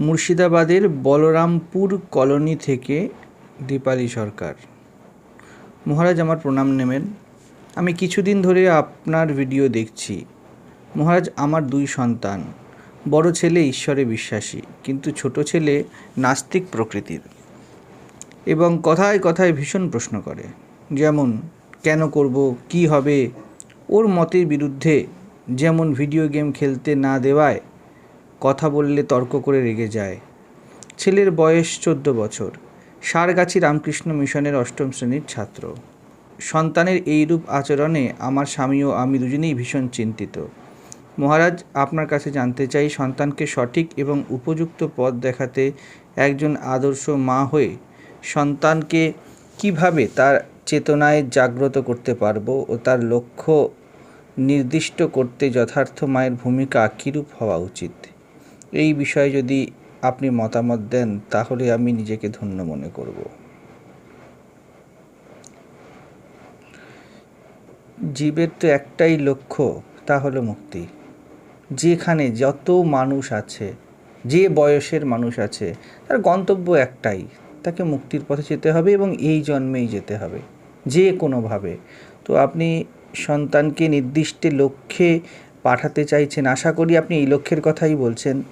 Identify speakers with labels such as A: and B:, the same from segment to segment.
A: মুর্শিদাবাদের বলরামপুর কলোনি থেকে দীপালি সরকার। মহারাজ, আমার প্রণাম নেবেন। আমি কিছুদিন ধরে আপনার ভিডিও দেখছি। মহারাজ, আমার দুই সন্তান। বড় ছেলে ঈশ্বরে বিশ্বাসী, কিন্তু ছোট ছেলে নাস্তিক প্রকৃতির এবং কথায় কথায় ভীষণ প্রশ্ন করে, যেমন, কেন করব? কি হবে? ওর মতের বিরুদ্ধে যেমন ভিডিও গেম খেলতে না দেওয়ায় কথা বললে তর্ক করে রেগে যায়। ছেলের বয়স চোদ্দ বছর। সারগাছি রামকৃষ্ণ মিশনের অষ্টম শ্রেণির ছাত্র। সন্তানের এইরূপ আচরণে আমার স্বামী ও আমি দুজনেই ভীষণ চিন্তিত। মহারাজ, আপনার কাছে জানতে চাই, সন্তানকে সঠিক এবং উপযুক্ত পথ দেখাতে একজন আদর্শ মা হয়ে সন্তানকে কীভাবে তার চেতনায় জাগ্রত করতে পারব ও তার লক্ষ্য নির্দিষ্ট করতে যথার্থ মায়ের ভূমিকা কীরূপ হওয়া উচিত? এই বিষয়ে যদি আপনি মতামত দেন, তাহলে আমি নিজেকে ধন্য মনে করব। জীবের তো একটাই লক্ষ্য, তা হলো মুক্তি। যেখানে যত মানুষ আছে, যে বয়সের মানুষ আছে, তার গন্তব্য একটাই, তাকে মুক্তির পথে যেতে হবে এবং এই জন্মেই যেতে হবে, যে কোনোভাবে। তো আপনি সন্তানকে নির্দিষ্ট লক্ষ্যে পাঠাতে চাইছেন, আশা করি আপনি এই লক্ষ্যের কথাই বলছেন।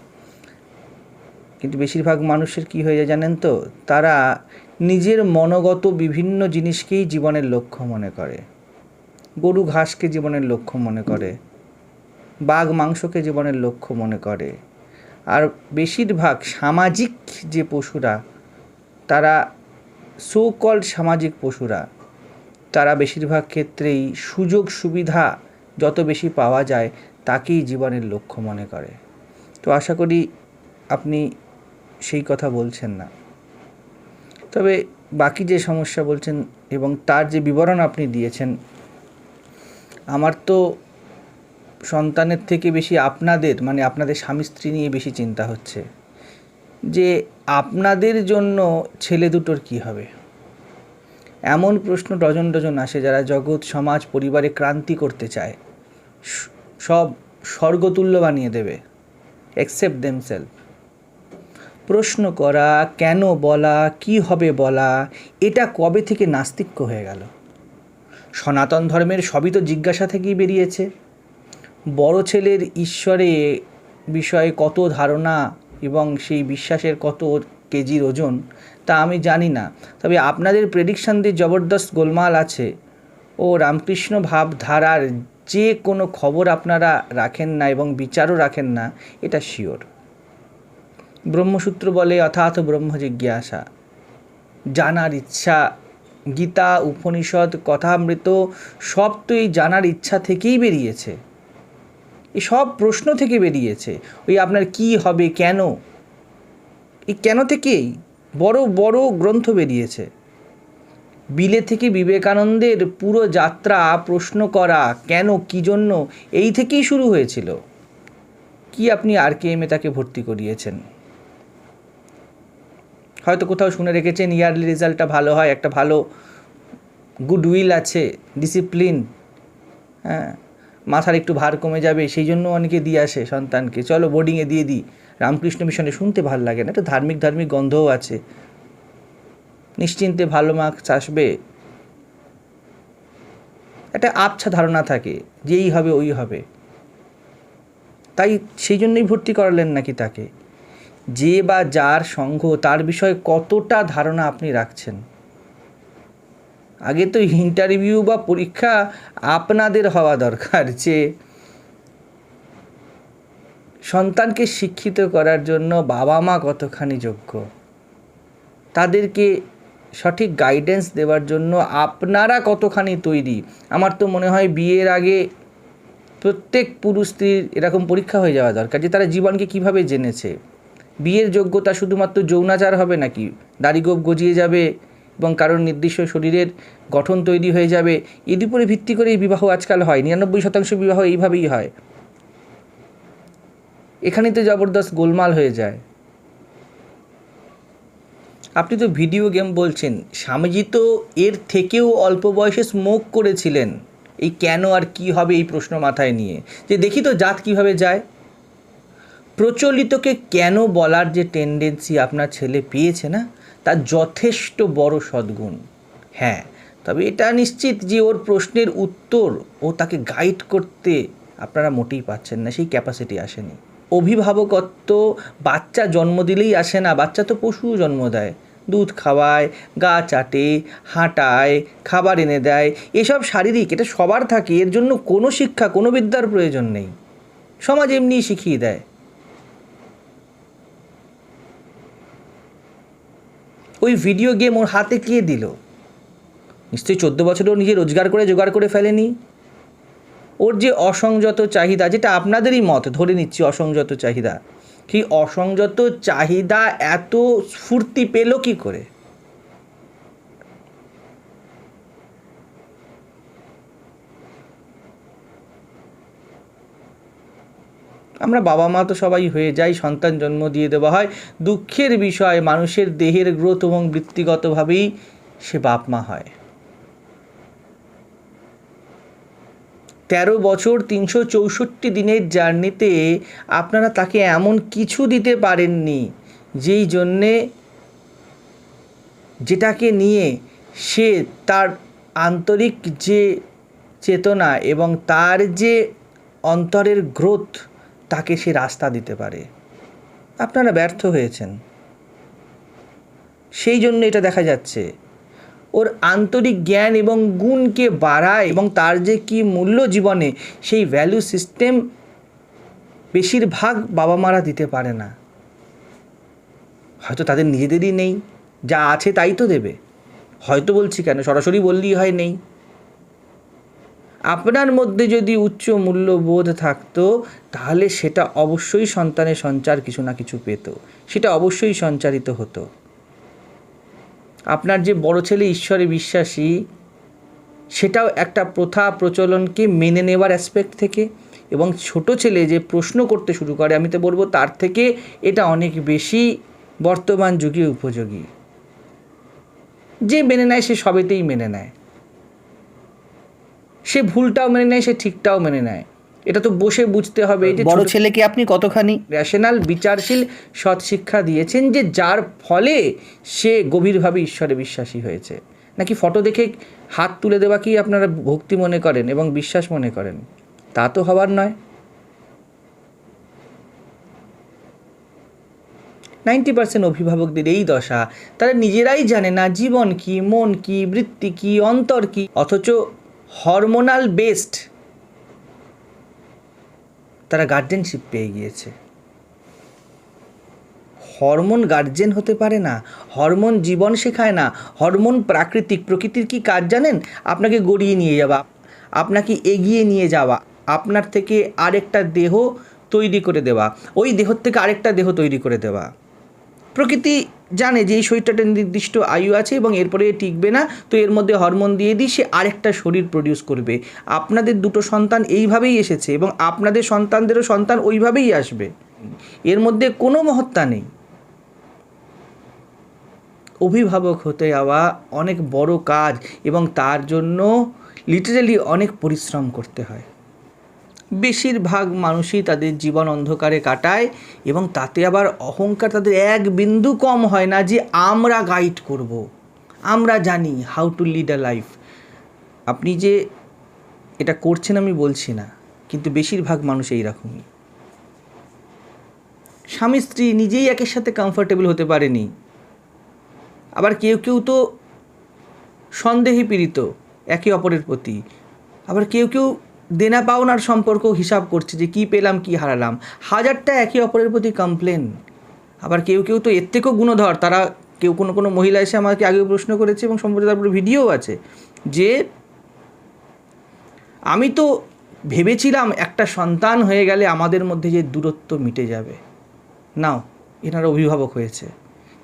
A: কিন্তু বেশিরভাগ মানুষের কি হয়ে যায় জানেন তো? তারা নিজের মনোগত বিভিন্ন জিনিসকেই জীবনের লক্ষ্য মনে করে। গরু ঘাসকে জীবনের লক্ষ্য মনে করে। বাঘ মাংসকে জীবনের লক্ষ্য মনে করে। আর বেশিরভাগ সামাজিক যে পশুরা, তারা সোকল সামাজিক পশুরা, তারা বেশিরভাগ ক্ষেত্রেই সুযোগ সুবিধা যত বেশি পাওয়া যায়, তাকেই জীবনের লক্ষ্য মনে করে। তো আশা করি আপনি সেই কথা বলছেন না। তবে বাকি যে সমস্যা বলছেন এবং তার যে বিবরণ আপনি দিয়েছেন, আমার তো সন্তানের থেকে বেশি আপনাদের মানে আপনাদের স্বামী স্ত্রী নিয়ে বেশি চিন্তা হচ্ছে। যে আপনাদের জন্য ছেলে দুটোর কি হবে? এমন প্রশ্ন ডজন ডজন আসে যারা জগৎ, সমাজ, পরিবারে ক্রান্তি করতে চায়। সব স্বর্গতুল্য বানিয়ে দেবে। অ্যাকসেপ্ট দেমসেলফ প্রশ্ন করা, কেন বলা, কি হবে বলা, এটা কবে থেকে নাস্তিক্য হয়ে গেল? সনাতন ধর্মের সবই তো জিজ্ঞাসা থেকেই বেরিয়েছে। বড় ছেলের ঈশ্বরে বিষয়ে কত ধারণা এবং সেই বিশ্বাসের কত কেজির ওজন, তা আমি জানি না। তবে আপনাদের প্রেডিকশান দিয়ে জবরদস্ত গোলমাল আছে। ও রামকৃষ্ণ ভাবধারার যে কোনো খবর আপনারা রাখেন না এবং বিচারও রাখেন না, এটা শিওর ব্রহ্মসূত্র বলে অথাৎ ব্রহ্ম জিজ্ঞাসা জানার ইচ্ছা, গীতা, উপনিষদ, কথামৃত সব তো এই জানার ইচ্ছা থেকেই বেরিয়েছে। এই সব প্রশ্ন থেকে বেরিয়েছে, ওই আপনার কি হবে, কেন? এই কেন থেকেই? বড় বড় গ্রন্থ বেরিয়েছে। বিলে থেকে বিবেকানন্দের পুরো যাত্রা, প্রশ্ন করা, কেন, কী জন্য, এই থেকেই শুরু হয়েছিল। কি আপনি আর কে এমে তাকে ভর্তি করিয়েছেন? হয়তো কোথাও শুনে রেখেছেন ইয়ারলি রেজাল্টটা ভালো হয়, একটা ভালো গুডউইল আছে ডিসিপ্লিন হ্যাঁ মাথার একটু ভার কমে যাবে, সেই জন্য অনেকে দিয়ে আসে সন্তানকে। চলো বোর্ডিংয়ে দিয়ে দিই। রামকৃষ্ণ মিশনে শুনতে ভালো লাগে না একটা ধার্মিক ধার্মিক গন্ধও আছে। নিশ্চিন্তে ভালো মার্কস আসবে। একটা আবছা ধারণা থাকে যে এই হবে, ওই হবে। তাই সেই জন্যই ভর্তি করালেন নাকি তাকে? যে বা যার সঙ্গ, তার বিষয়ে কতটা ধারণা আপনি রাখছেন? আগে তো ইন্টারভিউ বা পরীক্ষা আপনাদের হওয়া দরকার যে সন্তানকে শিক্ষিত করার জন্য বাবা মা কতখানি যোগ্য? তাদেরকে সঠিক গাইডেন্স দেওয়ার জন্য আপনারা কতখানি তৈরি? আমার তো মনে হয় বিয়ের আগে প্রত্যেক পুরুষ স্ত্রীর এরকম পরীক্ষা হয়ে যাওয়া দরকার যে তারা জীবনকে কীভাবে জেনেছে। বিয়ের যোগ্যতা শুধুমাত্র যৌনাচার হবে নাকি? দাড়িগোপ গজিয়ে যাবে এবং কারোর নির্দিষ্ট শরীরের গঠন তৈরি হয়ে যাবে এর উপরে ভিত্তি করে এই বিবাহ আজকাল হয়। নিরানব্বই শতাংশ বিবাহ এইভাবেই হয়। এখানে তো জবরদস্ত গোলমাল হয়ে যায়। আপনি তো ভিডিও গেম বলছেন, স্বামীজি তো এর থেকেও অল্প বয়সে স্মোক করেছিলেন। এই কেন আর কি হবে এই প্রশ্ন মাথায় নিয়ে? যে দেখি তো জাত কীভাবে যায়। প্রচলিতকে কেন বলার যে টেন্ডেন্সি আপনার ছেলে পেয়েছে না তার যথেষ্ট বড় সদ্গুণ। হ্যাঁ তবে এটা নিশ্চিত যে ওর প্রশ্নের উত্তর ও তাকে গাইড করতে আপনারা মোটেই পাচ্ছেন না, সেই ক্যাপাসিটি আসেনি। অভিভাবকত্ব, বাচ্চা জন্ম দিলেই আসে না, বাচ্চা তো পশু জন্ম দেয়। দুধ খাওয়ায়, গা চাটে, হাঁটায়, খাবার এনে দেয়, এসব শারীরিক, এটা সবার থাকে, এর জন্য কোনো শিক্ষা, কোনো বিদ্যার প্রয়োজন নেই। সমাজ এমনিই শিখিয়ে দেয়। ওই ভিডিও গেম ওর হাতে কে দিল? নিশ্চয়ই চোদ্দ বছরেও নিজে রোজগার করে, জোগাড় করে ফেলেনি? ওর যে অসংযত চাহিদা, যেটা আপনাদেরই মত, ধরে নিচ্ছি অসংযত চাহিদা কি অসংযত চাহিদা এত স্ফূর্তি পেল কি করে? আমরা বাবা মা তো সবাই হয়ে যাই, সন্তান জন্ম দিয়ে দেওয়া হয়। দুঃখের বিষয়, মানুষের দেহের গ্রোথ এবং বৃত্তিগতভাবেই সে বাপ মা হয়। তেরো বছর তিনশো চৌষট্টি দিনের জার্নিতে আপনারা তাকে এমন কিছু দিতে পারেননি, যেই জন্যে যেটাকে নিয়ে সে তার আন্তরিক যে চেতনা এবং তার যে অন্তরের গ্রোথ তাকে সে রাস্তা দিতে পারে। আপনারা ব্যর্থ হয়েছেন। সেই জন্য এটা দেখা যাচ্ছে। ওর আন্তরিক জ্ঞান এবং গুণকে বাড়ায় এবং তার যে কি মূল্য জীবনে সেই ভ্যালু সিস্টেম বেশিরভাগ বাবা মারা দিতে পারে না। হয়তো তাদের নিজেদেরই নেই। যা আছে তাই তো দেবে। হয়তো বলছি কেন? সরাসরি বললেই হয় নেই। আপনার মধ্যে যদি উচ্চ মূল্যবোধ থাকতো, তাহলে সেটা অবশ্যই সন্তানের সঞ্চার কিছু না কিছু পেত। সেটা অবশ্যই সঞ্চারিত হতো। আপনার যে বড় ছেলে ঈশ্বরে বিশ্বাসী, সেটাও একটা প্রথা প্রচলনকে মেনে নেওয়ার অ্যাসপেক্ট থেকে এবং ছোট ছেলে যে প্রশ্ন করতে শুরু করে, আমি তো বলব তার থেকে এটা অনেক বেশি বর্তমান যুগে উপযোগী। যে মেনে নেয়, সে সবেতেই মেনে নেয়। সে ভুলটাও মেনে নেয় সে ঠিকটাও মেনে নেয়। এটা তো বসে বুঝতে হবে যে
B: বড় ছেলেকে আপনি কতখানি
A: র্যাশনাল বিচারশীল সৎ শিক্ষা দিয়েছেন যে যার ফলে সে গভীরভাবে ঈশ্বরে বিশ্বাসী হয়েছে। নাকি ফটো দেখে হাত তুলে দেওয়া কি আপনারা ভক্তি মনে করেন এবং বিশ্বাস মনে করেন? তা তো হবার নয়। নাইনটি পার্সেন্ট অভিভাবকদের এই দশা তারা নিজেরাই জানে না জীবন কি মন কি বৃত্তি কি অন্তর কি অথচ হরমোনাল বেসড তারা গার্জেনশিপ পেয়ে গিয়েছে। হরমোন গার্জেন হতে পারে না হরমোন জীবন শেখায় না হরমোন প্রাকৃতিক প্রকৃতির কি কাজ জানেন? আপনাকে গড়িয়ে নিয়ে যাওয়া, আপনাকে এগিয়ে নিয়ে যাওয়া, আপনার থেকে আরেকটা দেহ তৈরি করে দেওয়া, ওই দেহ থেকে আরেকটা দেহ তৈরি করে দেওয়া। প্রকৃতি জানে যে এই শরীরটাতে নির্দিষ্ট আয়ু আছে এবং এরপরে টিকবে না, তো এর মধ্যে হরমোন দিয়ে দিই, সে আরেকটা শরীর প্রডিউস করবে। আপনাদের দুটো সন্তান এইভাবেই এসেছে এবং আপনাদের সন্তানদেরও সন্তান ওইভাবেই আসবে। এর মধ্যে কোনো মহত্তা নেই। অভিভাবক হতে যাওয়া অনেক বড় কাজ এবং তার জন্য লিটারালি অনেক পরিশ্রম করতে হয়। বেশিরভাগ মানুষই তাদের জীবন অন্ধকারে কাটায় এবং তাতে আবার অহংকার তাদের এক বিন্দু কম হয় না যে আমরা গাইড করব। আমরা জানি how to lead a life আপনি যে এটা করছেন আমি বলছি না, কিন্তু বেশিরভাগ মানুষ এইরকমই। স্বামী স্ত্রী নিজেই একের সাথে কমফোর্টেবল হতে পারেনি। আবার কেউ কেউ তো সন্দেহে পীড়িত, একে অপরের প্রতি। আবার কেউ কেউ দেনা পাওনার সম্পর্ক হিসাব করছে যে কি পেলাম, কি হারালাম। হাজারটা একে অপরের প্রতি কমপ্লেন আবার কেউ কেউ তো এর থেকেও গুণধর। তারা কেউ কোনো কোনো মহিলা এসে আমাকে আগেও প্রশ্ন করেছে এবং সম্পর্কে তারপরে ভিডিও আছে যে আমি তো ভেবেছিলাম একটা সন্তান হয়ে গেলে আমাদের মধ্যে যে দূরত্ব মিটে যাবে। নাও, এনারা অভিভাবক হয়েছে।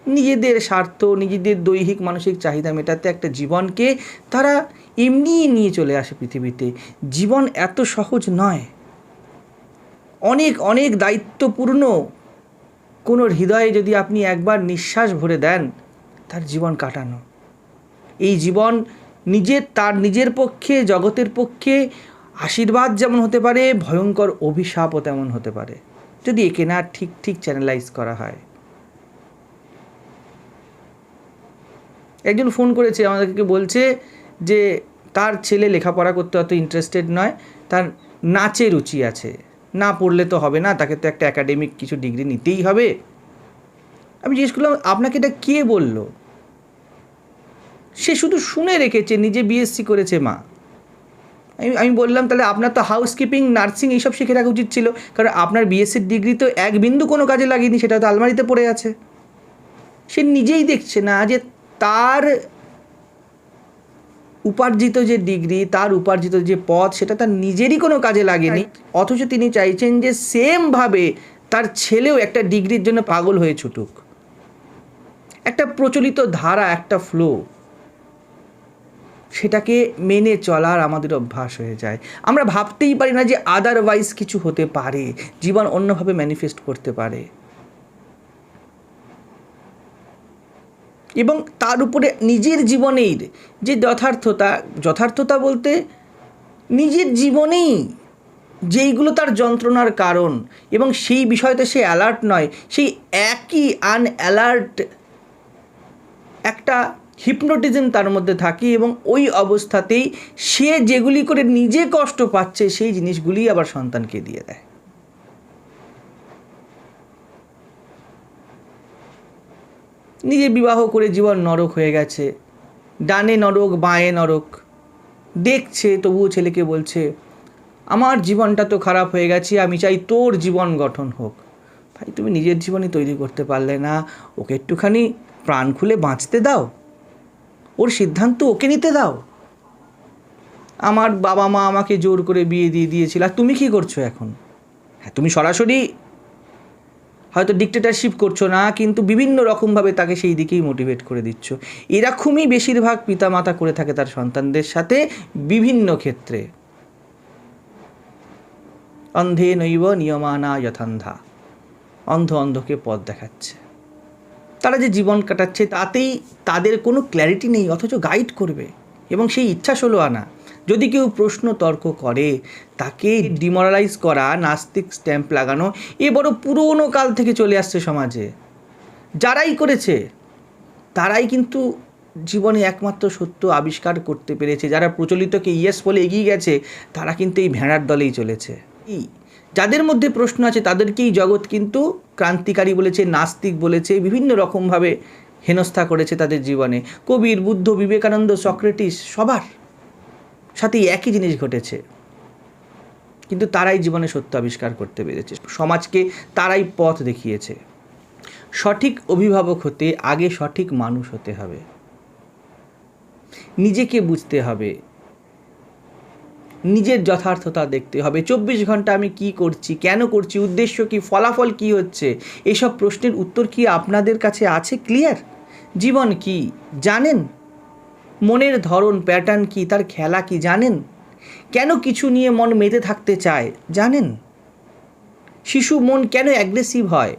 A: নিজেদের স্বার্থ, নিজেদের দৈহিক, মানসিক চাহিদা মেটাতে একটা জীবনকে তারা এমনিই নিয়ে চলে আসে পৃথিবীতে। জীবন এত সহজ নয়। অনেক অনেক দায়িত্বপূর্ণ কোনো হৃদয়ে যদি আপনি একবার নিঃশ্বাস ভরে দেন, তার জীবন কাটানো। এই জীবন নিজের, তার নিজের পক্ষে, জগতের পক্ষে আশীর্বাদ যেমন হতে পারে, ভয়ঙ্কর অভিশাপও তেমন হতে পারে। যদি একে না ঠিক ঠিক চ্যানেলাইজ করা হয়। একজন ফোন করেছে, আমাদেরকে বলছে যে তার ছেলে লেখাপড়া করতে অত ইন্টারেস্টেড নয়, তার নাচে রুচি আছে। না পড়লে তো হবে না, তাকে তো একটা একাডেমিক কিছু ডিগ্রি নিতেই হবে। আমি জিজ্ঞেস করলাম, আপনাকে এটা কে বলল? সে শুধু শুনে রেখেছে, নিজে বিএসসি করেছে মা। আমি আমি বললাম, তাহলে আপনার তো হাউসকিপিং নার্সিং এইসব শিখে রাখা উচিত ছিল। কারণ আপনার বিএসসির ডিগ্রি তো এক বিন্দু কোনো কাজে লাগেনি, সেটা তো আলমারিতে পড়ে আছে। সে নিজেই দেখছে না যে তার উপার্জিত যে ডিগ্রি তার উপার্জিত যে পথ সেটা তার নিজেরই কোনো কাজে লাগেনি। অথচ তিনি চাইছেন যে সেমভাবে তার ছেলেও একটা ডিগ্রির জন্য পাগল হয়ে ছুটুক। একটা প্রচলিত ধারা একটা ফ্লো সেটাকে মেনে চলার আমাদের অভ্যাস হয়ে যায়। আমরা ভাবতেই পারি না যে আদারওয়াইজ কিছু হতে পারে জীবন অন্যভাবে ম্যানিফেস্ট করতে পারে। এবং তার উপরে নিজের জীবনের যে যথার্থতা যথার্থতা বলতে নিজের জীবনেই যেইগুলো তার যন্ত্রণার কারণ এবং সেই বিষয়তে সে অ্যালার্ট নয়, সেই একই আনঅ্যালার্ট একটা হিপনোটিজম তার মধ্যে থাকে এবং ওই অবস্থাতেই সে যেগুলি করে নিজে কষ্ট পাচ্ছে, সেই জিনিসগুলি আবার সন্তানকে দিয়ে দেয়। নিজে বিবাহ করে জীবন নরক হয়ে গেছে। ডানে নরক, বাঁয়ে নরক। দেখছে, তবুও ছেলেকে বলছে, আমার জীবনটা তো খারাপ হয়ে গেছে, আমি চাই তোর জীবন গঠন হোক। ভাই, তুমি নিজের জীবনই তৈরি করতে পারলে না। ওকে একটুখানি প্রাণ খুলে বাঁচতে দাও। ওর সিদ্ধান্ত ওকে নিতে দাও। আমার বাবা মা আমাকে জোর করে বিয়ে দিয়ে দিয়েছিল, আর তুমি কি করছ এখন? হ্যাঁ তুমি সরাসরি হয়তো ডিকটেটারশিপ করছ না, কিন্তু বিভিন্ন রকমভাবে তাকে সেই দিকেই মোটিভেট করে দিচ্ছ। এরকমই বেশিরভাগ পিতামাতা করে থাকে তার সন্তানদের সাথে বিভিন্ন ক্ষেত্রে। অন্ধে নৈব নিয়মানা যথান্ধা। অন্ধ অন্ধকে পথ দেখাচ্ছে। তারা যে জীবন কাটাচ্ছে, তাতেই তাদের কোনো ক্ল্যারিটি নেই, অথচ গাইড করবে। এবং সেই ইচ্ছা ষোলো আনা। যদি কেউ প্রশ্ন তর্ক করে, তাকে ডিমোরালাইজ করা, নাস্তিক স্ট্যাম্প লাগানো, এ বড় পুরোনো কাল থেকে চলে আসছে সমাজে। যারাই করেছে, তারাই কিন্তু জীবনে একমাত্র সত্য আবিষ্কার করতে পেরেছে। যারা প্রচলিতকে ইয়েস বলে এগিয়ে গেছে, তারা কিন্তু এই ভেড়ার দলেই চলেছে। যাদের মধ্যে প্রশ্ন আছে, তাদেরকেই জগৎ কিন্তু ক্রান্তিকারী বলেছে, নাস্তিক বলেছে, বিভিন্ন রকমভাবে হেনস্থা করেছে তাদের জীবনে। কবির, বুদ্ধ, বিবেকানন্দ, সক্রেটিস, সবার। সাথে একই জিনিস ঘটেছে। কিন্তু তারাই জীবনে সত্য আবিষ্কার করতে পেরেছে। সমাজকে তারাই পথ দেখিয়েছে। সঠিক অভিভাবক হতে আগে সঠিক মানুষ হতে হবে। নিজেকে বুঝতে হবে। নিজের যথার্থতা দেখতে হবে। চব্বিশ ঘণ্টা আমি কি করছি? কেন করছি? উদ্দেশ্য কি? ফলাফল কি হচ্ছে? এসব প্রশ্নের উত্তর কি আপনাদের কাছে আছে? ক্লিয়ার? জীবন কি? জানেন? মনের ধরন প্যাটার্ন কি, তার খেলা কি জানেন? কেন কিছু নিয়ে মন মেতে থাকতে চায়, জানেন? শিশু মন কেন অ্যাগ্রেসিভ হয়?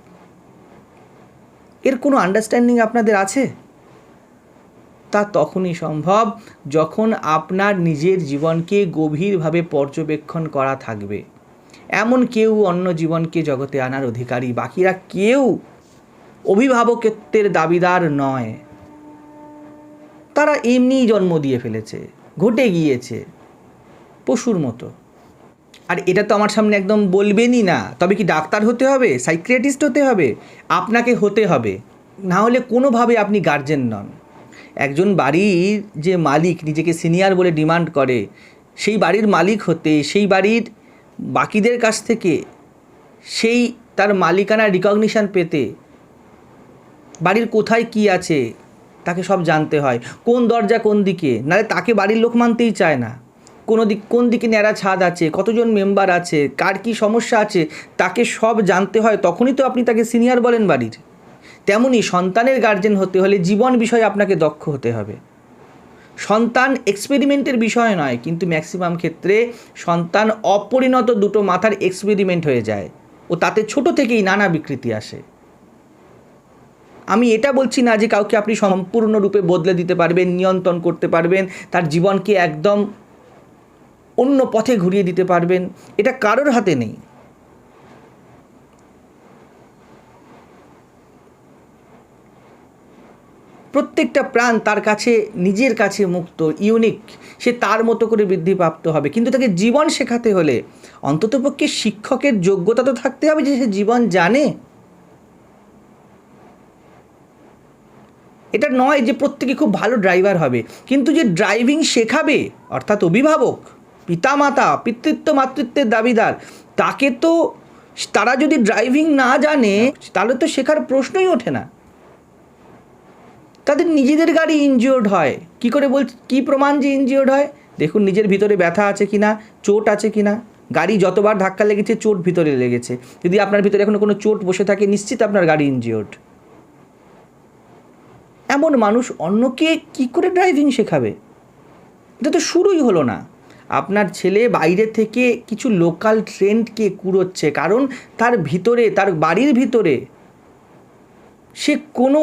A: এর কোনো আন্ডারস্ট্যান্ডিং আপনাদের আছে? তা তখনই সম্ভব যখন আপনার নিজের জীবনকে গভীরভাবে পর্যবেক্ষণ করা থাকবে। এমন কেউ অন্য জীবনকে জগতে আনার অধিকারী, বাকিরা কেউ অভিভাবকত্বের দাবিদার নয়। তারা এমনিই জন্ম দিয়ে ফেলেছে, ঘটে গিয়েছে, পশুর মতো। আর এটা তো আমার সামনে একদম বলবেনই না, তবে কি ডাক্তার হতে হবে সাইক্রিয়াটিস্ট হতে হবে? আপনাকে হতে হবে। না হলে কোনোভাবে আপনি গার্জেন নন। একজন বাড়ির যে মালিক, নিজেকে সিনিয়র বলে ডিমান্ড করে, সেই বাড়ির মালিক হতে, সেই বাড়ির বাকিদের কাছ থেকে, সেই তার মালিকানা রিকগনিশান পেতে, বাড়ির কোথায় কি আছে তাকে সব জানতে হয়। কোন দরজা কোন দিকে? নাহলে তাকে বাড়ির লোক মানতেই চায় না। কোনো দিক, কোন দিকে ন্যাড়া ছাদ আছে, কতজন মেম্বার আছে, কার কী সমস্যা আছে, তাকে সব জানতে হয়। তখনই তো আপনি তাকে সিনিয়র বলেন বাড়ির। তেমনি সন্তানের গার্জেন হতে হলে জীবন বিষয়ে আপনাকে দক্ষ হতে হবে। সন্তান এক্সপেরিমেন্টের বিষয় নয়, কিন্তু ম্যাক্সিমাম ক্ষেত্রে সন্তান অপরিণত দুটো মাথার এক্সপেরিমেন্ট হয়ে যায়। ও তাতে ছোট থেকেই নানা বিকৃতি আসে। আমি এটা বলছি না যে কাউকে আপনি সম্পূর্ণরূপে বদলে দিতে পারবেন, নিয়ন্ত্রণ করতে পারবেন, তার জীবনকে একদম অন্য পথে ঘুরিয়ে দিতে পারবেন। এটা কারোর হাতে নেই। প্রত্যেকটা প্রাণ তার কাছে, নিজের কাছে মুক্ত ইউনিক সে তার মতো করে বৃদ্ধিপ্রাপ্ত হবে। কিন্তু তাকে জীবন শেখাতে হলে অন্ততপক্ষে শিক্ষকের যোগ্যতা তো থাকতে হবে যে সে জীবন জানে। এটা নয় যে প্রত্যেকে খুব ভালো ড্রাইভার হবে। কিন্তু যে ড্রাইভিং শেখাবে, অর্থাৎ অভিভাবক, পিতামাতা, পিতৃত্ব, মাতৃত্বের দাবিদার, তাকে তো তারা যদি ড্রাইভিং না জানে, তাহলে তো শেখার প্রশ্নই ওঠে না। তাদের নিজেদের গাড়ি ইনজিওর্ড হয়। কি করে বল কি প্রমাণ যে ইনজিওর্ড হয়? দেখুন, নিজের ভিতরে ব্যথা আছে কি না চোট আছে কি না গাড়ি যতবার ধাক্কা লেগেছে, চোট ভিতরে লেগেছে। যদি আপনার ভিতরে এখনও কোনো চোট বসে থাকে, নিশ্চিত আপনার গাড়ি ইনজিওর্ড এমন মানুষ অন্যকে কি করে ড্রাইভিং শেখাবে? এটা তো শুরুই হলো না। আপনার ছেলে বাইরে থেকে কিছু লোকাল ট্রেন্ডকে কুড়োচ্ছে কারণ তার ভিতরে, তার বাড়ির ভিতরে সে কোনো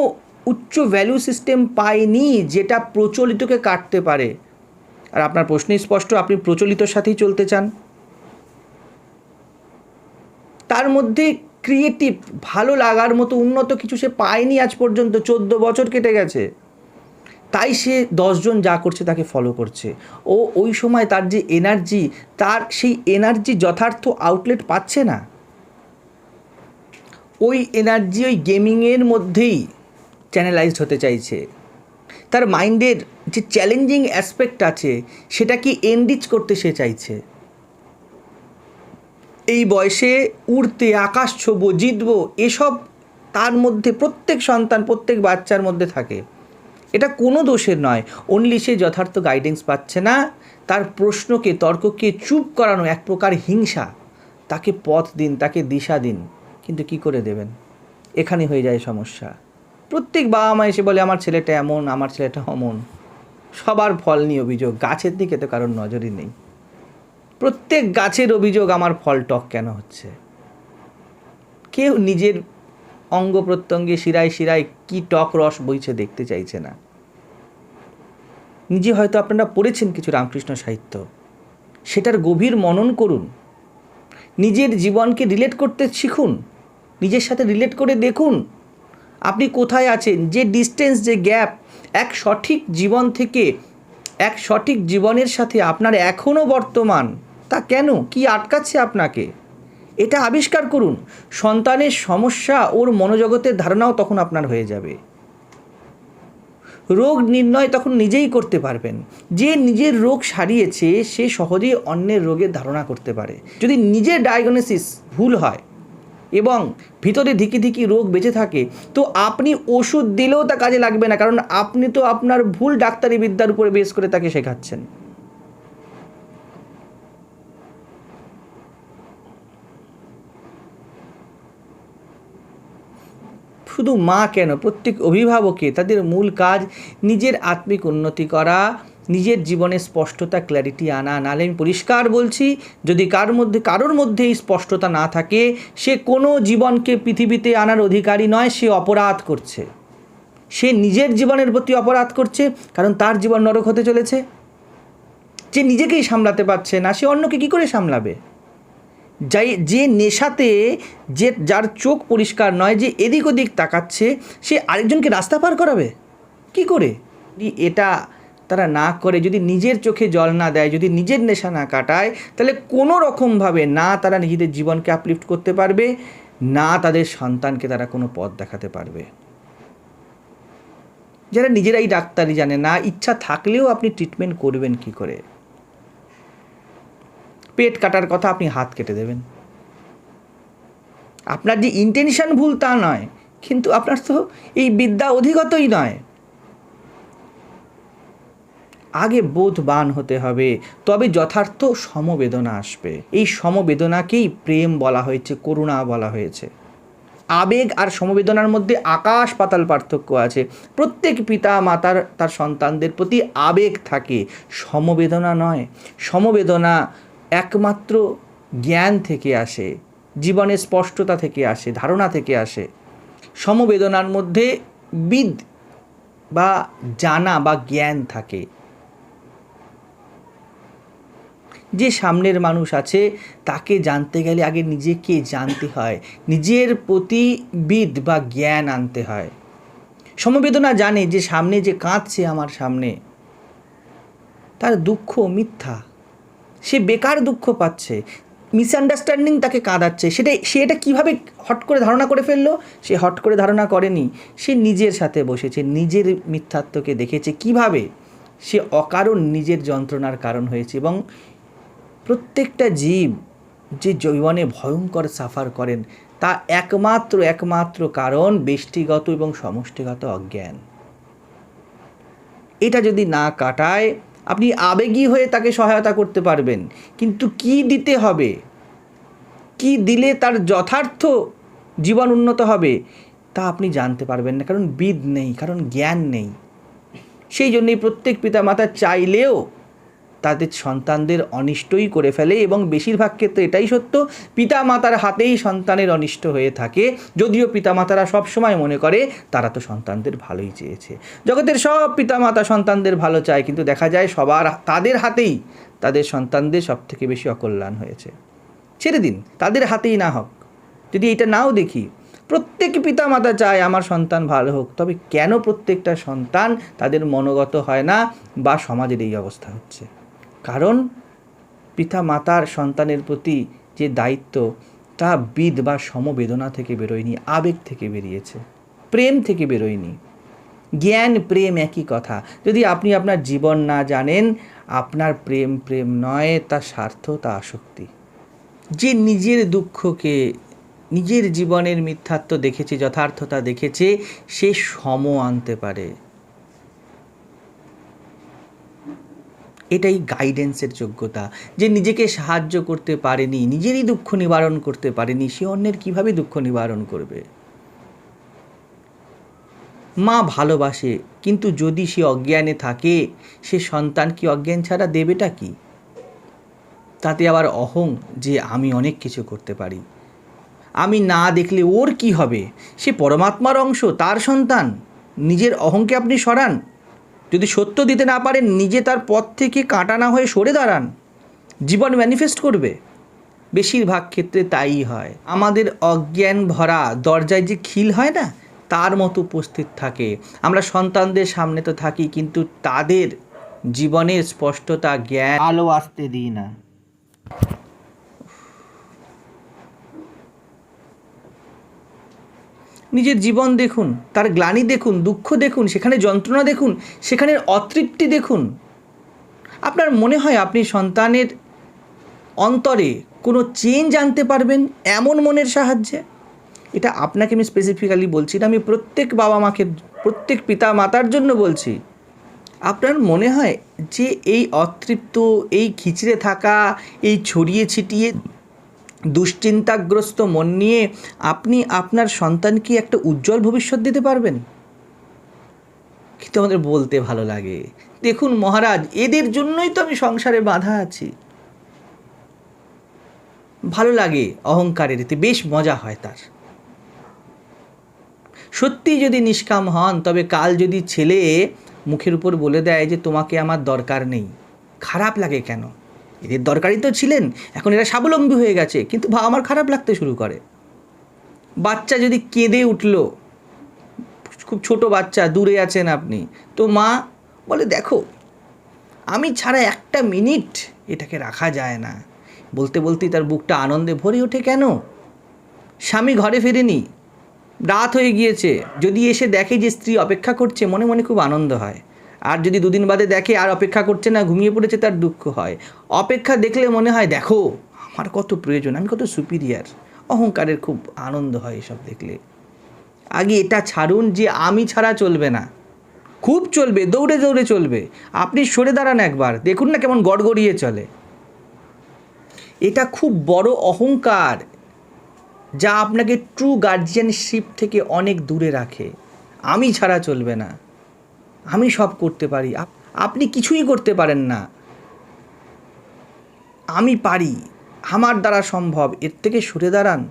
A: উচ্চ ভ্যালু সিস্টেম পায়নি যেটা প্রচলিতকে কাটতে পারে। আর আপনার প্রশ্নই স্পষ্ট, আপনি প্রচলিতর সাথেই চলতে চান। তার মধ্যে ক্রিয়েটিভ ভালো লাগার মতো উন্নত কিছু সে পায়নি আজ পর্যন্ত, চোদ্দ বছর কেটে গেছে। তাই সে দশজন যা করছে তাকে ফলো করছে। ও ওই সময় তার যে এনার্জি তার সেই এনার্জি যথার্থ আউটলেট পাচ্ছে না। ওই এনার্জি ওই গেমিংয়ের মধ্যেই চ্যানেলাইজড হতে চাইছে। তার মাইন্ডের যে চ্যালেঞ্জিং অ্যাসপেক্ট আছে, সেটাকে এনরিচ করতে সে চাইছে। এই বয়সে উড়তে, আকাশ ছোবো, জিতবো, এসব তার মধ্যে প্রত্যেক সন্তান, প্রত্যেক বাচ্চার মধ্যে থাকে। এটা কোনো দোষের নয়। অনলি সে যথার্থ গাইডেন্স পাচ্ছে না। তার প্রশ্নকে, তর্ককে চুপ করানো এক প্রকার হিংসা। তাকে পথ দিন, তাকে দিশা দিন, কিন্তু কি করে দেবেন? এখানে হয়ে যায় সমস্যা। প্রত্যেক বাবা মা এসে বলে, আমার ছেলেটা এমন, আমার ছেলেটা অমন। সবার ফল নিয়ে অভিযোগ। গাছের দিকে তো কারোর নজরই নেই। প্রত্যেক গাছের অভিযোগ আমার ফল টক কেন হচ্ছে? কেউ নিজের অঙ্গ প্রত্যঙ্গে শিরায় শিরায় কি টক রস বইছে দেখতে চাইছে না। নিজে হয়তো আপনারা পড়েছেন কিছু রামকৃষ্ণ সাহিত্য। সেটার গভীর মনন করুন। নিজের জীবনকে রিলেট করতে শিখুন। নিজের সাথে রিলেট করে দেখুন। আপনি কোথায় আছেন? যে ডিস্টেন্স যে গ্যাপ এক সঠিক জীবন থেকে এক সঠিক জীবনের সাথে আপনার এখনও বর্তমান। তা কেন? কি আটকাচ্ছে আপনাকে? এটা আবিষ্কার করুন। সন্তানের সমস্যা ওর মনোজগতের ধারণাও তখন আপনার হয়ে যাবে। রোগ নির্ণয় তখন নিজেই করতে পারবেন। যে নিজের রোগ সারিয়েছে, সে সহজেই অন্যের রোগের ধারণা করতে পারে। যদি নিজের ডায়াগনোসিস ভুল হয় এবং ভিতরে ধিকি ধিকি রোগ বেঁচে থাকে, তো আপনি ওষুধ দিলেও তা কাজে লাগবে না। কারণ আপনি তো আপনার ভুল ডাক্তারি বিদ্যার উপরে বেস করে তাকে শেখাচ্ছেন। শুধু মা কেন? প্রত্যেক অভিভাবকে তাদের মূল কাজ নিজের আত্মিক উন্নতি করা, নিজের জীবনে স্পষ্টতা ক্ল্যারিটি আনা। নাহলে আমি পরিষ্কার বলছি, যদি কার মধ্যে, কারোর মধ্যে এই স্পষ্টতা না থাকে, সে কোনো জীবনকে পৃথিবীতে আনার অধিকারী নয়, সে অপরাধ করছে। সে নিজের জীবনের প্রতি অপরাধ করছে, কারণ তার জীবন নরক হতে চলেছে। যে নিজেকেই সামলাতে পারছে না, সে অন্যকে কী করে সামলাবে? যাই যে নেশাতে যে যার চোখ পরিষ্কার নয়, যে এদিক ওদিক তাকাচ্ছে, সে আরেকজনকে রাস্তা পার করাবে? কি করে? এটা তারা না করে, যদি নিজের চোখে জল না দেয়, যদি নিজের নেশা না কাটায়, তাহলে কোনো রকমভাবে না তারা নিজেদের জীবনকে আপলিফ্ট করতে পারবে, না তাদের সন্তানকে তারা কোনো পথ দেখাতে পারবে। যারা নিজেরাই ডাক্তারি জানে না, ইচ্ছা থাকলেও আপনি ট্রিটমেন্ট করবেন কি করে? পেট কাটার কথা আপনি হাত কেটে দেবেন। আপনার যে ইন্টেনশন ভুল তা নয়, কিন্তু আপনার তো এই বিদ্যা অধিগতই নয়। আগে বোধবান হতে হবে, তবে যথার্থ সমবেদনা আসবে। এই সমবেদনাকেই প্রেম বলা হয়েছে, করুণা বলা হয়েছে। আবেগ আর সমবেদনার মধ্যে আকাশ পাতাল পার্থক্য আছে। প্রত্যেক পিতা মাতার, তার সন্তানদের প্রতি আবেগ থাকে। সমবেদনা নয়, সমবেদনা একমাত্র জ্ঞান থেকে আসে, জীবনের স্পষ্টতা থেকে আসে, ধারণা থেকে আসে। সমবেদনার মধ্যে বিদ বা জানা বা জ্ঞান থাকে। যে সামনের মানুষ আছে, তাকে জানতে গেলে আগে নিজেকে জানতে হয়। নিজের প্রতি বিদ বা জ্ঞান আনতে হয়। সমবেদনা জানে যে সামনে যে কাঁদছে আমার সামনে, তার দুঃখ মিথ্যা সে বেকার দুঃখ পাচ্ছে মিসআন্ডারস্ট্যান্ডিং তাকে কাঁদাচ্ছে, সেটা, সে এটা কীভাবে হট করে ধারণা করে ফেলল? সে হট করে ধারণা করেনি, সে নিজের সাথে বসেছে, নিজের মিথ্যাত্বকে দেখেছে। কীভাবে? সে অকারণ নিজের যন্ত্রণার কারণ হয়েছে এবং প্রত্যেকটা জীব যে জীবনে ভয়ঙ্কর সাফার করেন, তা একমাত্র একমাত্র কারণ ব্যষ্টিগত এবং সমষ্টিগত অজ্ঞান। এটা যদি না কাটায় আপনি আবেগী হয়ে তাকে সহায়তা করতে পারবেন। কিন্তু কি দিতে হবে? কি দিলে তার যথার্থ জীবন উন্নত হবে? তা আপনি জানতে পারবেন না, কারণ বিদ নেই, কারণ জ্ঞান নেই। সেই জন্যই প্রত্যেক পিতা মাতা চাইলেও তাদের সন্তানদের অনিষ্টই করে ফেলে এবং বেশিরভাগ ক্ষেত্রে এটাই সত্য, পিতামাতার হাতেই সন্তানের অনিষ্ট হয়ে থাকে। যদিও পিতামাতারা সবসময় মনে করে, তারা তো সন্তানদের ভালোই চেয়েছে। জগতের সব পিতামাতা সন্তানদের ভালো চায়, কিন্তু দেখা যায় সবার তাদের হাতেই তাদের সন্তানদের সব থেকে বেশি অকল্যাণ হয়েছে। ছেড়ে দিন, তাদের হাতেই না হোক। যদি এটা নাও দেখি, প্রত্যেক পিতামাতা চায় আমার সন্তান ভালো হোক, তবে কেন প্রত্যেকটা সন্তান তাদের মনোগত হয় না বা সমাজের এই অবস্থা হচ্ছে? কারণ পিতা মাতার সন্তানের প্রতি যে দায়িত্ব, তা বিদ বা সমবেদনা থেকে বেরোয়নি, আবেগ থেকে বেরিয়েছে, প্রেম থেকে বেরোয়নি। জ্ঞান, প্রেম একই কথা। যদি আপনি আপনার জীবন না জানেন, আপনার প্রেম প্রেম নয়, তা স্বার্থ, তা আসক্তি। যে নিজের দুঃখকে, নিজের জীবনের মিথ্যাত্ব দেখেছে, যথার্থতা দেখেছে, সে সম আনতে পারে। এটাই গাইডেন্সের যোগ্যতা। যে নিজেকে সাহায্য করতে পারেনি, নিজেরই দুঃখ নিবারণ করতে পারেনি, সে অন্যের কীভাবে দুঃখ নিবারণ করবে? মা ভালোবাসে, কিন্তু যদি সে অজ্ঞানে থাকে, সে সন্তান কি অজ্ঞান ছাড়া দেবেটা কি? তাতে আবার অহং যে আমি অনেক কিছু করতে পারি। আমি না দেখলে ওর কি হবে? সে পরমাত্মার অংশ, তার সন্তান। নিজের অহংকে আপনি সরান। যদি সত্য দিতে না পারেন, নিজে তার পথ থেকে কাটা না হয়ে সরে দাঁড়ান। জীবন ম্যানিফেস্ট করবে। বেশিরভাগ ক্ষেত্রে তাই হয়। আমাদের অজ্ঞান ভরা দরজায় যে খিল হয় না, তার মতো উপস্থিত থাকে। আমরা সন্তানদের সামনে তো থাকি, কিন্তু তাদের জীবনের স্পষ্টতা জ্ঞান আলো আসতে দিই না। নিজের জীবন দেখুন, তার গ্লানি দেখুন, দুঃখ দেখুন, সেখানে যন্ত্রণা দেখুন সেখানের অতৃপ্তি দেখুন। আপনার মনে হয় আপনি সন্তানের অন্তরে কোনো চেঞ্জ আনতে পারবেন এমন মনের সাহায্যে? এটা আপনাকে আমি স্পেসিফিক্যালি বলছি না আমি প্রত্যেক বাবা মাকে, প্রত্যেক পিতা মাতার জন্য বলছি। আপনার মনে হয় যে এই অতৃপ্ত, এই খিচড়ে থাকা, এই ছড়িয়ে ছিটিয়ে দুশ্চিন্তাগ্রস্ত মন নিয়ে আপনি আপনার সন্তানকে একটা উজ্জ্বল ভবিষ্যৎ দিতে পারবেন? কিন্তু আমাদের বলতে ভালো লাগে। দেখুন মহারাজ, এদের জন্যই তো আমি সংসারে বাঁধা আছি। ভালো লাগে অহংকারের এতে, বেশ মজা হয় তার। সত্যি যদি নিষ্কাম হন, তবে কাল যদি ছেলে মুখের উপর বলে দেয় যে তোমাকে আমার দরকার নেই, খারাপ লাগে কেন? এদের দরকারই তো ছিলেন, এখন এরা স্বাবলম্বী হয়ে গেছে, কিন্তু ভা আমার খারাপ লাগতে শুরু করে। বাচ্চা যদি কেঁদে উঠল, খুব ছোট বাচ্চা, দূরে আছেন আপনি, তো মা বলে, দেখো, আমি ছাড়া একটা মিনিট এটাকে রাখা যায় না। বলতে বলতেই তার বুকটা আনন্দে ভরে ওঠে কেন? স্বামী ঘরে ফেরেনি, রাত হয়ে গিয়েছে, যদি এসে দেখে যে স্ত্রী অপেক্ষা করছে, মনে মনে খুব আনন্দ হয়। আর যদি দুদিন বাদে দেখে আর অপেক্ষা করছে না, ঘুমিয়ে পড়েছে, তার দুঃখ হয়। অপেক্ষা দেখলে মনে হয়, দেখো, আমার কত প্রয়োজন, আমি কত সুপিরিয়ার অহংকারের খুব আনন্দ হয় এসব দেখলে। আগে এটা ছাড়ুন যে, আমি ছাড়া চলবে না। খুব চলবে, দৌড়ে দৌড়ে চলবে। আপনি সরে দাঁড়ান একবার, দেখুন না কেমন গড়গড়িয়ে চলে। এটা খুব বড় অহংকার, যা আপনাকে ট্রু গার্জিয়ানশিপ থেকে অনেক দূরে রাখে। আমি ছাড়া চলবে না। আমি সব করতে পারি। আপ- আপনি কিছুই করতে পারেন না। আমি পারি। আমার দ্বারা সম্ভব। এর থেকে সরে দাঁড়ান।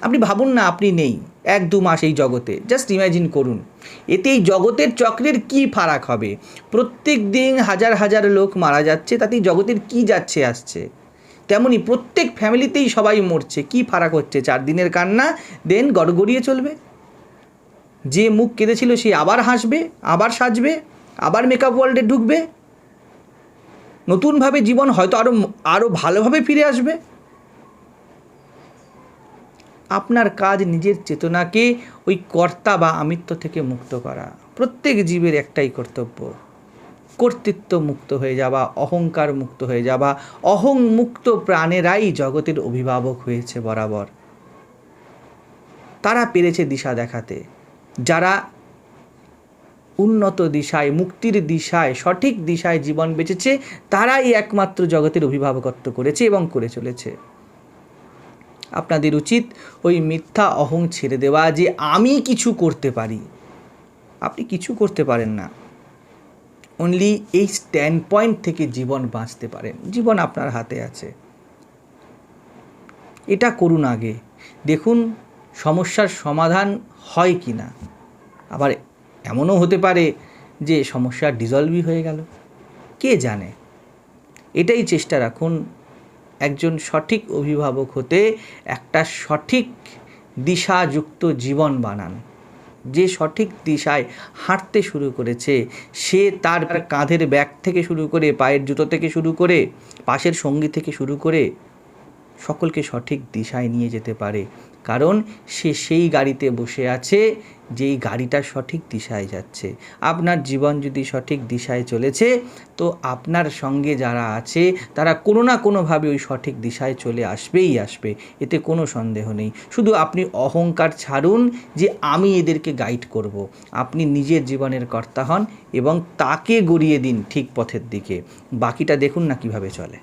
A: আপনি ভাবুন না আপনি নেই। এক দু মাস এই জগতে। জাস্ট ইমাজিন করুন। এতে এই জগতের চক্রের কি ফারাক হবে? প্রত্যেক দিন হাজার হাজার লোক মারা যাচ্ছে তাতে জগতের কি যাচ্ছে, আসছে। তেমনি প্রত্যেক ফ্যামিলিতেই সবাই মরছে। কি ফারাক হচ্ছে? চার দিনের কান্না দেন গড়গড়িয়ে চলবে। যে মুখ কেঁদেছিল সে আবার হাসবে, আবার সাজবে, আবার মেকআপ ওয়ার্ল্ডে ঢুকবে। নতুনভাবে জীবন হয়তো আরও আরও ভালোভাবে ফিরে আসবে। আপনার কাজ নিজের চেতনাকে ওই কর্তা বা আমিত্ব থেকে মুক্ত করা। প্রত্যেক জীবের একটাই কর্তব্য। কর্তৃত্ব মুক্ত হয়ে যাওয়া, অহংকার মুক্ত হয়ে যাওয়া, অহং মুক্ত প্রাণেরাই জগতের অভিভাবক হয়েছে বরাবর। তারা পেরেছে দিশা দেখাতে। যারা উন্নত দিশায়, মুক্তির দিশায়, সঠিক দিশায় জীবন বেঁচেছে, তারাই একমাত্র জগতের অভিভাবকত্ব করেছে এবং করে চলেছে। আপনাদের উচিত ওই মিথ্যা, অহং ছেড়ে দেওয়া যে আমি কিছু করতে পারি। আপনি কিছু করতে পারেন না। অনলি এই স্ট্যান্ড পয়েন্ট থেকে জীবন বাঁচতে পারেন। জীবন আপনার হাতে আছে। এটা করুন আগে। দেখুন, সমস্যার সমাধান হয় কি না? আবার এমনও হতে পারে যে সমস্যা ডিজলভই হয়ে গেল। কে জানে? এটাই চেষ্টা রাখুন একজন সঠিক অভিভাবক হতে একটা সঠিক দিশাযুক্ত জীবন বানান। যে সঠিক দিশায় হাঁটতে শুরু করেছে, সে তার কাঁধের ব্যাগ থেকে শুরু করে, পায়ের জুতো থেকে শুরু করে, পাশের সঙ্গী থেকে শুরু করে, সকলকে সঠিক দিশায় নিয়ে যেতে পারে। কারণ সে সেই গাড়িতে বসে আছে, যেই গাড়িটা সঠিক দিশায় যাচ্ছে। আপনার জীবন যদি সঠিক দিশায় চলেছে, তো আপনার সঙ্গে যারা আছে, তারা কোনো না কোনোভাবে ওই সঠিক দিশায় চলে আসবেই আসবে, এতে কোনো সন্দেহ নেই। শুধু আপনি অহংকার ছাড়ুন যে আমি এদেরকে গাইড করব। আপনি নিজের জীবনের কর্তা হন এবং তাকে গড়িয়ে দিন ঠিক পথের দিকে। বাকিটা দেখুন না কীভাবে চলে।